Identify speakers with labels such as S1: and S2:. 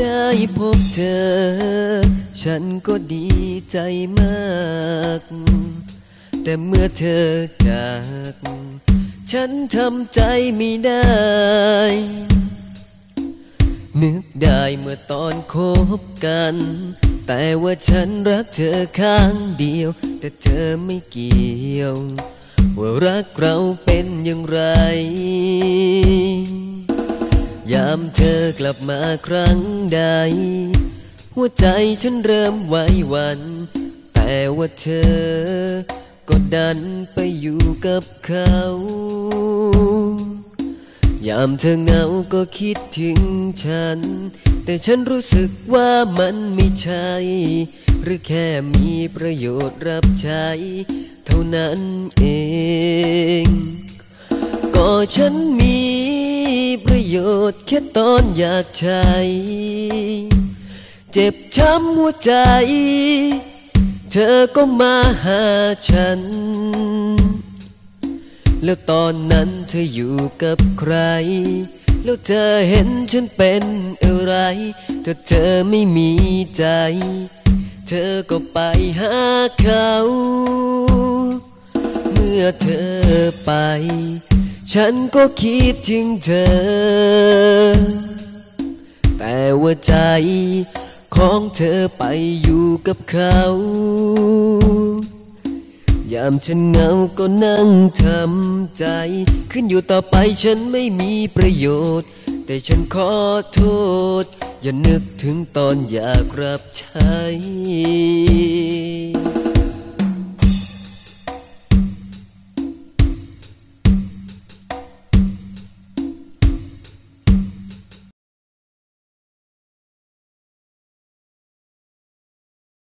S1: ได้พบเธอ ฉันก็ดีใจมาก แต่เมื่อเธอจาก ฉันทำใจไม่ได้ นึกได้เมื่อตอนคบกัน แต่ว่าฉันรักเธอข้างเดียว แต่เธอไม่เกี่ยว ว่ารักเราเป็นอย่างไร ยามเธอกลับมาครั้งใด หัวใจฉันเริ่มไหวหวันแต่ว่าเธอ ก็ดันไปอยู่กับเขา ยามเธอเหงาก็คิดถึงฉัน แต่ฉันรู้สึกว่ามันไม่ใช่ หรือแค่มีประโยชน์รับใช้ เท่านั้นเอง ก็ฉันมี โยชน์แค่ตอนอยากใช้ เจ็บช้ำหัวใจ เธอก็มาหาฉัน แล้วตอนนั้นเธออยู่กับใคร แล้วเธอเห็นฉันเป็นอะไรถ้าเธอไม่มีใจ เธอก็ไปหาเขา เมื่อเธอไป ฉันก็คิดถึงเธอ แต่ว่าใจของเธอไปอยู่กับเขา ยามฉันเหงาก็นั่งทำใจ ขึ้นอยู่ต่อไปฉันไม่มีประโยชน์ แต่ฉันขอโทษ อย่านึกถึงตอนอยากรับใช้